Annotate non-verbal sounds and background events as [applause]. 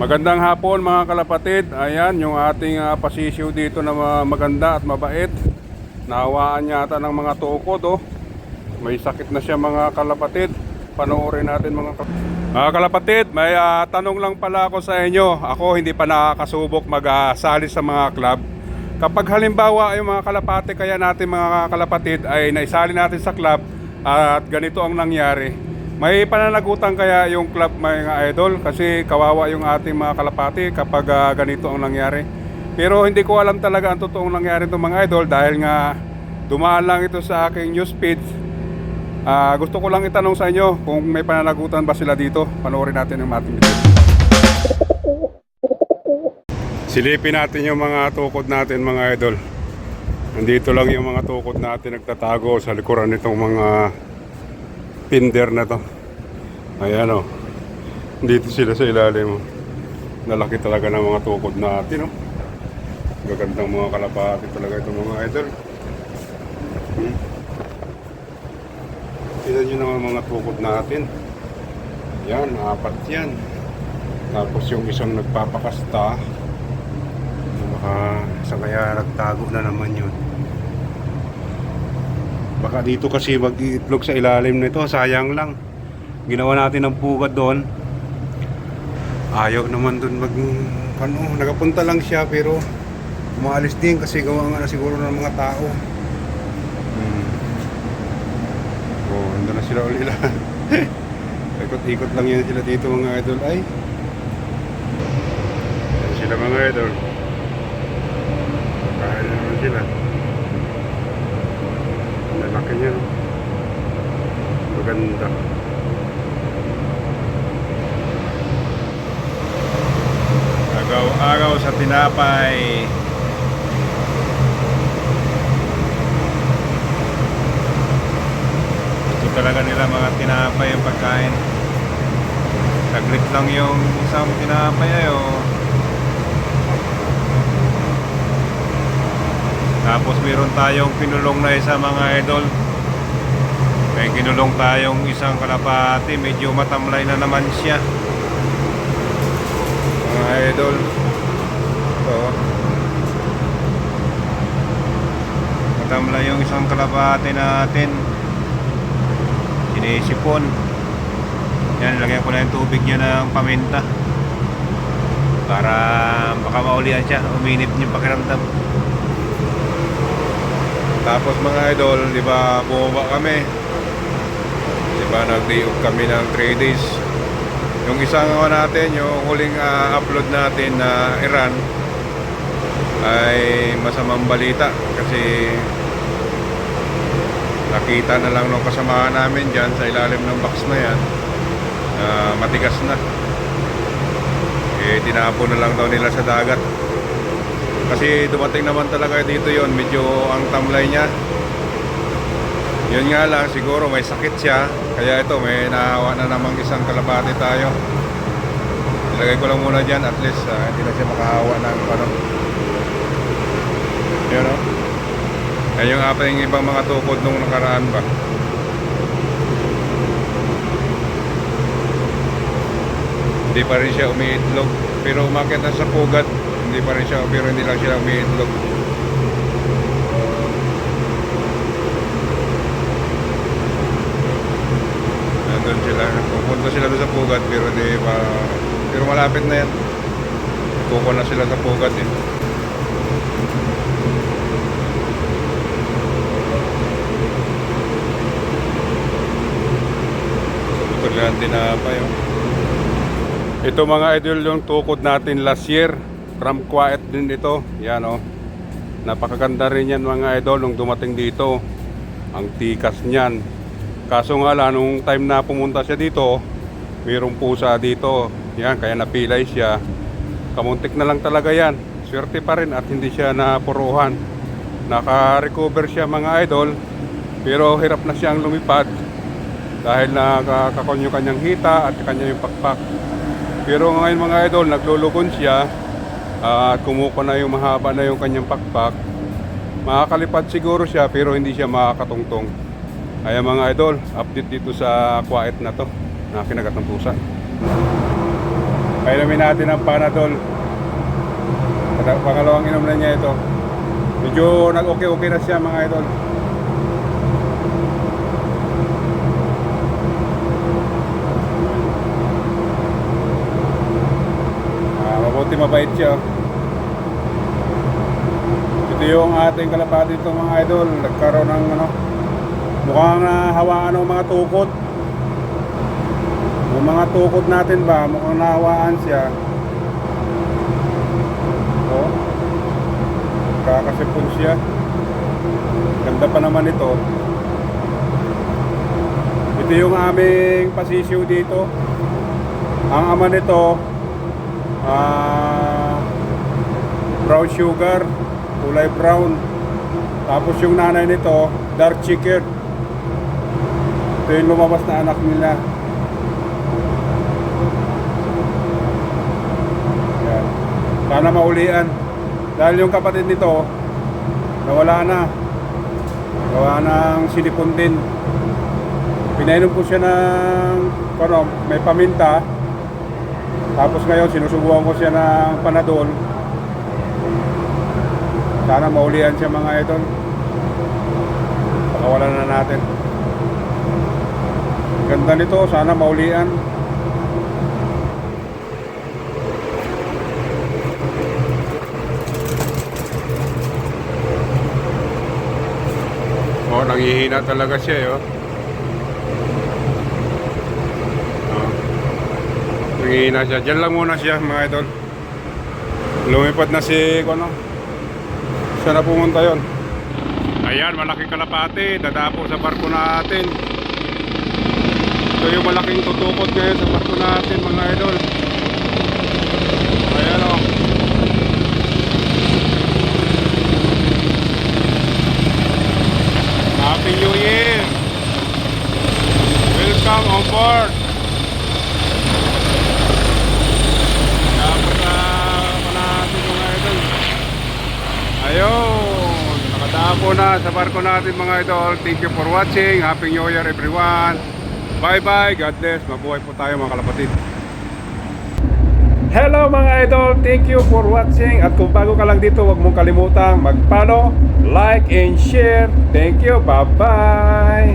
Magandang hapon mga kalapatid. Ayan, yung ating uh, pasisyo dito na ma- maganda at mabait. Nawaan yata ng mga tukod oh. May sakit na siya mga kalapatid. Panoorin natin mga kalapatid. Mga kalapatid, may ah, tanong lang pala ako sa inyo. Ako hindi pa nakakasubok mag-sali sa mga club. Kapag halimbawa yung mga kalapate kaya natin mga kalapatid ay naisali natin sa club at ganito ang nangyari. May pananagutan kaya yung club mga idol kasi kawawa yung ating mga kalapati kapag ah, ganito ang nangyari. Pero hindi ko alam talaga ang totoong nangyari itong mga idol dahil nga dumaan lang ito sa aking news feed. Ah, gusto ko lang itanong sa inyo kung may pananagutan ba sila dito. Panoorin natin yung ating video. Silipin natin yung mga tukod natin mga idol. Nandito lang yung mga tukod natin nagtatago sa likuran nitong mga pinder na to. Ayan o. Dito sila sa ilalim. oh. Nalaki talaga ng mga tukod natin. Oh. Gagandang mga kalapati talaga itong mga idol. Hmm. Tignan nyo naman mga tukod natin. Yan, apat yan. Tapos yung isang nagpapakasta. Baka isang kaya nagtago na naman yun. Baka dito kasi mag-iitlog sa ilalim nito, sayang lang. Ginawa natin ng pugad doon. Ayaw naman doon mag ano, nagapunta lang siya pero umaalis din kasi gawa nga na siguro ng mga tao. Hmm. Oh, nandun na sila uli lang. [laughs] Ikot-ikot lang yan sila dito mga idol. Ay. Sila mga idol. Kaya naman sila. Lalaki niya. Maganda. Agaw-agaw sa tinapay. Gusto talaga nila mga tinapay yung pagkain. Saglit lang yung isang tinapay ay oh. Tapos meron tayong pinulong na isa mga idol. May kinulong tayong isang kalapati, medyo matamlay na naman siya. Mga idol. Ito. Matamlay yung isang kalapati natin. Sinisipon. Yan, lagyan ko na yung tubig niya ng paminta. Para baka maulian siya, uminit yung pakiramdam. Tapos mga idol, di ba bumaba kami. Di ba nag-day off kami ng 3 days. Yung isang ano natin, yung huling ah, upload natin na Iran ay masamang balita kasi nakita na lang nung kasamahan namin dyan sa ilalim ng box na yan na matigas na. Eh, tinapon na lang daw nila sa dagat. Kasi dumating naman talaga dito yon medyo ang tamlay niya. Yun nga lang, siguro may sakit siya. Kaya ito, may nahawa na namang isang kalapati tayo. Ilagay ko lang muna dyan, at least ah, hindi na siya makahawa ng ano. Yun o. Yan yung ating ibang mga tukod nung nakaraan ba. Hindi pa rin siya umiitlog. Pero umakit na sa pugat, hindi pa rin siya, pero hindi lang siya umiitlog. Nandun sila, pupunta sila doon sa pugat, pero di pa, pero malapit na yan. Kuko na sila sa pugat eh. Oh. Ito mga idol yung tukod natin last year. From quiet din ito. Yan oh. Napakaganda rin yan mga idol nung dumating dito. Ang tikas niyan. Kaso nga lang, nung time na pumunta siya dito, mayroong pusa dito. Yan, kaya napilay siya. Kamuntik na lang talaga yan. Swerte pa rin at hindi siya napuruhan. Naka-recover siya mga idol. Pero hirap na siyang lumipad. Dahil nakakakon yung kanyang hita at kanya yung pakpak. Pero ngayon mga idol, naglulugon siya ah, at kumuko na yung mahaba na yung kanyang pakpak. Makakalipad siguro siya pero hindi siya makakatungtong. Kaya mga idol, update dito sa quiet na to na kinagat ng pusa. Painumin natin ang Panadol. Pangalawang inom na niya ito. Medyo nag-okay-okay na siya mga idol. Ah, mabuti mabait siya. Ito yung ating kalapati dito mga idol. Nagkaroon ng ano, mukhang nahawaan ng mga tukod. Yung mga tukod natin ba, mukhang nahawaan siya. Oh. Kakasipon siya. Ganda pa naman ito. Ito yung aming pasisiw dito. Ang ama nito, ah, brown sugar, kulay brown. Tapos yung nanay nito, dark chicken. Ito yung lumabas na anak nila. Yan. Sana maulian. Dahil yung kapatid nito, nawala na. Gawa ng silikon din. Pinainom ko siya ng, ano, may paminta. Tapos ngayon, sinusubukan ko siya ng panadol. Sana maulian siya mga idol. Pakawalan na natin. Ganda nito, sana maulian. Oh, nangihina talaga siya, eh, oh. Oh. Nangihina siya. Diyan lang muna siya, mga idol. Lumipad na si, ano, siya na pumunta yon. Ayan, malaking kalapati. Dadapo sa barko natin. Ito yung malaking tutukod ngayon sa barko natin, mga idol. Ayan, oh. Happy New Year! Welcome on board! Tapos na pa natin mga idol. Ayun! Nakadapo na sa barko natin mga idol. Thank you for watching. Happy New Year everyone! Bye bye! God bless! Mabuhay po tayo mga kalapatid. Hello mga idol! Thank you for watching at kung bago ka lang dito huwag mong kalimutang mag-follow, like, and share. Thank you! Bye-bye!